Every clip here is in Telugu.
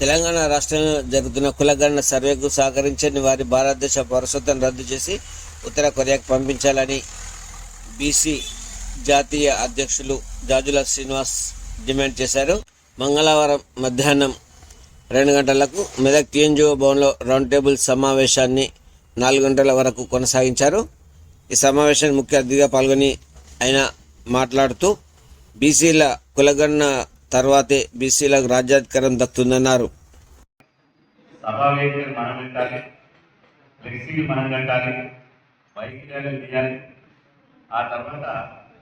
తెలంగాణ రాష్ట్రంలో జరుగుతున్న కులగణన సర్వేకు సహకరించని వారి భారతదేశ పౌరసత్వం రద్దు చేసి ఉత్తర కొరియాకు పంపించాలని బీసీ జాతీయ అధ్యక్షులు జాజుల శ్రీనివాస్ డిమాండ్ చేశారు. మంగళవారం మధ్యాహ్నం రెండు గంటలకు మెదక్ టీఎన్జిఓ భవన్లో రౌండ్ టేబుల్ సమావేశాన్ని నాలుగు గంటల వరకు కొనసాగించారు. ఈ సమావేశాన్ని ముఖ్య అతిథిగా పాల్గొని ఆయన మాట్లాడుతూ బీసీల కులగణన తర్వాతే బీసీలకు రాజ్యాధికారం దక్కుతుందన్నారు. సభా వేదికలు మనం పెట్టాలి ఫ్లెక్సీలు మనం కట్టాలి బైక్ ర్యాలీలు ఆ తర్వాత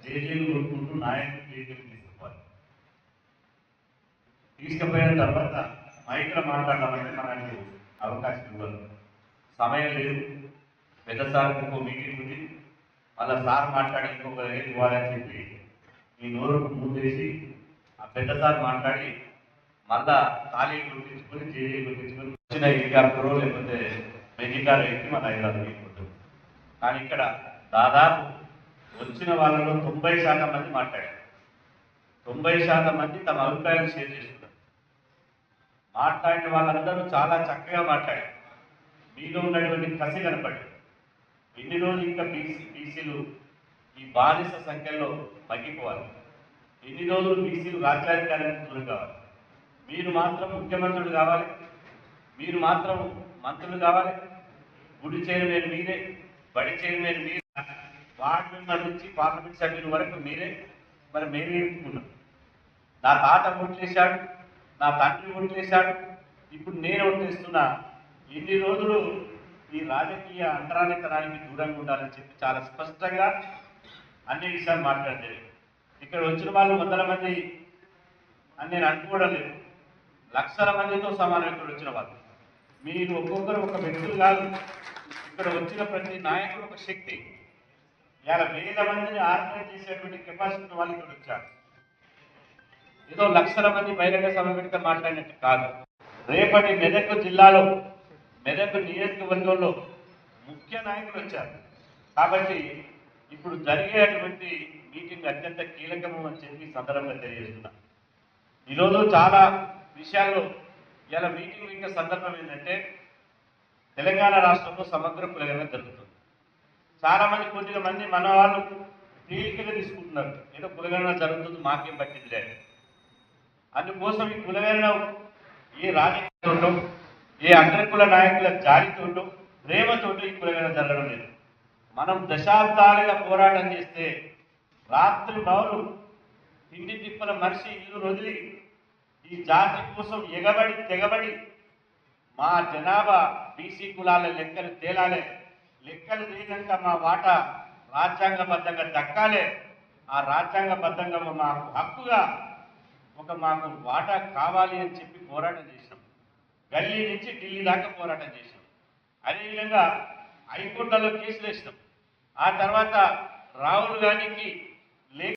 జేజేలు కొనుక్కుంటూ నాయకులు జేజేలు తీసుకోవాలి తీసుకుపోయిన తర్వాత మైక్లో మాట్లాడదామంటే మనకు అవకాశం ఇవ్వదు. సమయం లేదు. పెద్ద సార్ ఇంకో మీటింగ్ ఉంది. మళ్ళా సార్ మాట్లాడి ఇంకొక ఏది ఇవ్వాలని చెప్పి మీ నోరు మూసేసి పెద్దసారి మాట్లాడి మళ్ళా ఖాళీలు గుర్తించుకొని జేజీ గుర్తించుకొని వచ్చిన హెలికాప్టరో లేకపోతే మెజికార్ ఎక్కి మన హైదరాబాద్ తీసుకుంటాం కానీ ఇక్కడ దాదాపు వచ్చిన వాళ్ళలో తొంభై శాతం మంది మాట్లాడారు. తొంభై శాతం మంది తమ అభిప్రాయాలు షేర్ చేసుకున్నారు. మాట్లాడిన వాళ్ళందరూ చాలా చక్కగా మాట్లాడారు. మీలో ఉన్నటువంటి కసి కనపడి ఇన్ని రోజులు ఇంకా బీసీ బీసీలు ఈ బానిస సంఖ్యలో తగ్గిపోవాలి ఎన్ని రోజులు బీసీలు రాజ్యాధికారానికి దూరం కావాలి? మీరు మాత్రం ముఖ్యమంత్రులు కావాలి. మీరు మాత్రం మంత్రులు కావాలి. గుడి చైర్మన్ మీరే బడి చైర్మన్ మీరే వార్డు మెంబర్ నుంచి పార్లమెంట్ సభ్యుల వరకు మీరే. మరి మీరే ఎంచుకున్నారు నా తాత ఓట్లేశాడు నా తండ్రి ఓట్లేశాడు ఇప్పుడు నేను ఓట్లేస్తున్నా. ఇన్ని రోజులు ఈ రాజకీయ అంటరానితనానికి దూరంగా ఉండాలని చెప్పి చాలా స్పష్టంగా అన్ని విషయాలు మాట్లాడలేదు ఇక్కడ వచ్చిన వాళ్ళు వందల మంది అని నేను అనుకోవడం లేదు. లక్షల మందితో సమానం ఇక్కడ వచ్చిన వాళ్ళు. మీరు ఒక్కొక్కరు ఒక వ్యక్తులు కాదు. ఇక్కడ వచ్చిన ప్రతి నాయకుడు ఒక శక్తి. ఇలా వేల మందిని ఆర్గనైజ్ చేసేటువంటి కెపాసిటీ వాళ్ళు ఇక్కడ వచ్చారు. ఏదో లక్షల మంది బహిరంగ సభ పెడితే మాట్లాడినట్టు కాదు. రేపటి మెదక్ జిల్లాలో మెదక్ నియోజకవర్గంలో ముఖ్య నాయకులు వచ్చారు. కాబట్టి ఇప్పుడు జరిగేటువంటి మీటింగ్ అత్యంత కీలకము అని చెప్పి ఈ సందర్భంగా తెలియజేస్తున్నా. ఈరోజు చాలా విషయాల్లో ఇలా మీటింగ్ ఇంకా సందర్భం ఏంటంటే తెలంగాణ రాష్ట్రంలో సమగ్ర కులగన జరుగుతుంది. చాలా మంది కొద్దిగా మంది మన వాళ్ళు తేలికగా తీసుకుంటున్నారు. ఏదో కులగణన జరుగుతుంది మాకేం పట్టింది లేదు. అందుకోసం ఈ కులగణన ఏ రాజకీయంతో ఏ అంతర్కుల నాయకుల జాలితోటో ప్రేమతోటో ఈ కులగణన జరగడం లేదు. మనం దశాబ్దాలుగా పోరాటం చేస్తే రాత్రి బౌలు తిండి తిప్పల మనిషి ఇల్లు వదిలి ఈ జాతి కోసం ఎగబడి తెగబడి మా జనాభా బీసీ కులాల లెక్కలు తేలాలే లెక్కలు తేలినాక మా వాటా రాజ్యాంగబద్ధంగా దక్కాలే. ఆ రాజ్యాంగబద్ధంగా మాకు హక్కుగా ఒక మాకు వాటా కావాలి అని చెప్పి పోరాటం చేసినాం. గల్లీ నుంచి ఢిల్లీ దాకా పోరాటం చేసినాం. అదేవిధంగా హైకోర్టులో కేసులు వేసినాం. ఆ తర్వాత రాహుల్ గాంధీకి